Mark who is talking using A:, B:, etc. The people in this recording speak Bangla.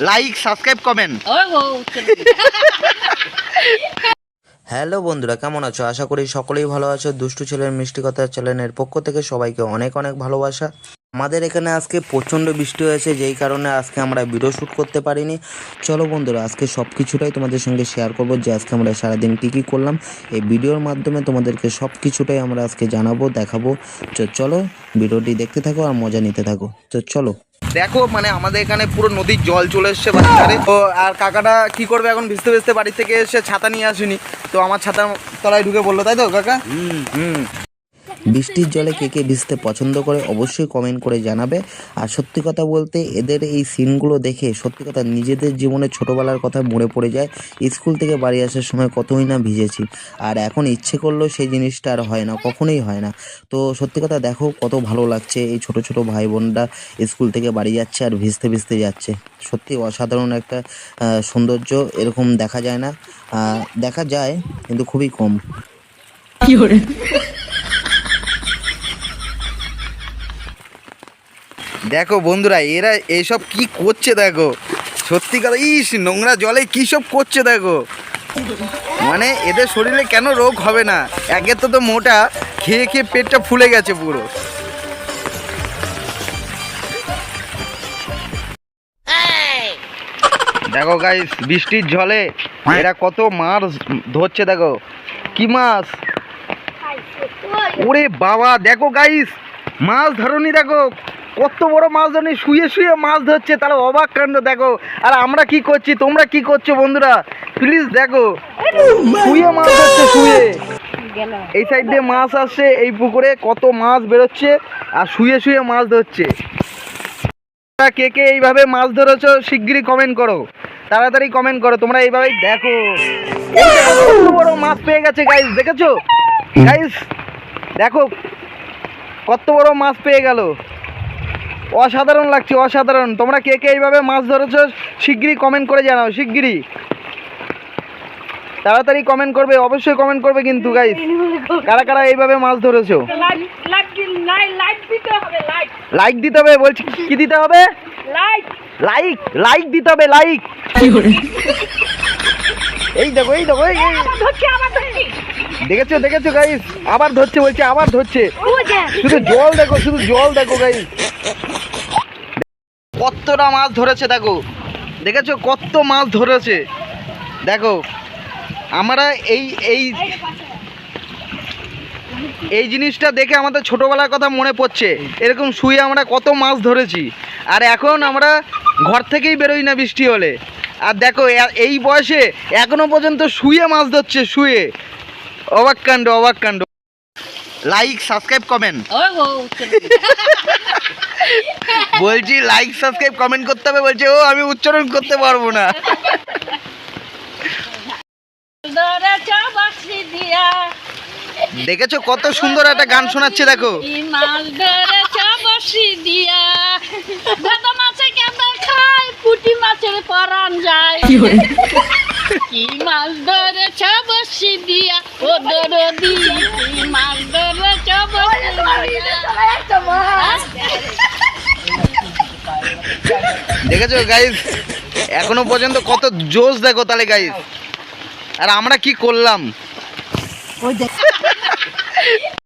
A: লাইক সাবস্ক্রাইব কমেন্ট হ্যালো বন্ধুরা কেমন আছো? আশা করি সকলেই ভালো আছো। দুষ্টু ছেলের মিষ্টি কথা চ্যানেলের পক্ষ থেকে সবাইকে অনেক অনেক ভালোবাসা। আমাদের এখানে আজকে প্রচণ্ড বৃষ্টি হয়েছে যেই কারণে আজকে আমরা ভিডিও শ্যুট করতে পারিনি। চলো বন্ধুরা আজকে সব কিছুটাই তোমাদের সঙ্গে শেয়ার করব যে আজকে আমরা সারাদিন কী কী করলাম। এই ভিডিওর মাধ্যমে তোমাদেরকে সব কিছুটাই আমরা আজকে জানাব দেখাবো। তো চলো ভিডিওটি দেখতে থাকো আর মজা নিতে থাকো। তো চলো দেখো মানে আমাদের এখানে পুরো নদীর জল চলে এসছে বাড়িতে তো আর কাকাটা কি করবে এখন? ভিজতে ভিজতে বাড়ি থেকে এসে ছাতা নিয়ে আসেনি। তো আমার ছাতা তলায় ঢুকে বলল তাই তো কাকা? হুম। হুম। বৃষ্টির জলে কে কে ভিজতে পছন্দ করে অবশ্যই কমেন্ট করে জানাবে। আর সত্যি কথা বলতে এদের এই সিনগুলো দেখে সত্যি কথা নিজেদের জীবনে ছোটোবেলার কথা মনে পড়ে যায়। স্কুল থেকে বাড়ি আসার সময় কতই না ভিজেছি। আর এখন ইচ্ছে করলেও সেই জিনিসটা আর হয় না, কখনোই হয় না। তো সত্যি কথা দেখো কত ভালো লাগছে এই ছোট ছোট ভাই বোনরা স্কুল থেকে বাড়ি যাচ্ছে আর ভিজতে ভিজতে যাচ্ছে। সত্যি অসাধারণ একটা সৌন্দর্য এরকম দেখা যায় না। দেখা যায়, কিন্তু খুবই কম। দেখো বন্ধুরা এরা এইসব কি করছে দেখো? সত্যি কথা ইস নোংরা জলে কি সব করছে দেখো? মানে এদের শরীরে কেন রোগ হবে না? একে তো তো মোটা খেয়ে খেয়ে পেটটা ফুলে গেছে পুরো। দেখো গাইস বৃষ্টির জলে এরা কত মাছ ধরছে দেখো। কি মাছ? ওরে বাবা দেখো গাইস মাছ ধরনি দেখো। কত বড় মাছ ধরনি শুয়ে শুয়ে মাছ ধরছে তাহলে অবাক কাণ্ড, দেখো। আর আমরা কি করছি, তোমরা কি করছ, বন্ধুরা? প্লিজ দেখো। শুয়ে মাছ ধরছে, শুয়ে। এই সাইড দিয়ে মাছ আসছে, এই পুকুরে কত মাছ বেরোচ্ছে, আর শুয়ে শুয়ে মাছ ধরছে। কে কে এইভাবে মাছ ধরেছো, শিগগিরই কমেন্ট করো। তাড়াতাড়ি কমেন্ট করো, তোমরা এইভাবেই দেখো। বড় মাছ পেয়ে গেছে গাইস দেখেছ? গাইস দেখো, কত বড় মাছ পেয়ে গেল। অসাধারণ লাগছে অসাধারণ। তোমরা কে কে এইভাবে মাছ ধরেছো শিগগিরই কমেন্ট করে জানাও শিগগিরই। তাড়াতাড়ি কমেন্ট করবে অবশ্যই কমেন্ট করবে কিন্তু গাইস কারা কারা এইভাবে মাছ ধরেছো? লাইক দিতে হবে বলছি কি দিতে হবে? লাইক লাইক দিতে হবে লাইক এই দেখো এই দেখো। দেখেছ দেখেছ গাইস আবার ধরছে বলছে আবার ধরছে। শুধু জল দেখো, শুধু জল দেখো গাইস কতটা মাছ ধরেছে, দেখো। দেখেছ কত মাছ ধরেছে? দেখো, আমরা এই এই এই জিনিসটা দেখে আমাদের ছোটোবেলার কথা মনে পড়ছে। এরকম শুয়ে আমরা কত মাছ ধরেছি। আর এখন আমরা ঘর থেকেই বেরোই না বৃষ্টি হলে। আর দেখো এই বয়সে এখনও পর্যন্ত শুয়ে মাছ ধরছে, শুয়ে। অবাক কাণ্ড অবাক কাণ্ড। লাইক সাবস্ক্রাইব কমেন্ট বলছি লাইক সাবস্ক্রাইব কমেন্ট করতে হবে। বলছে ও আমি উচ্চারণ করতে পারব না। দেখেছ কত সুন্দর একটা গান শোনাচ্ছে দেখো।
B: পুটি মাছের পরান যায়। কি মাছ ধরেছ বসি দিয়া? ও দরদি কি মাছ ধরেছ বসি
A: দেখেছ গাইস এখনও পর্যন্ত কত জোশ দেখো তাহলে গাইস আর আমরা কি করলাম?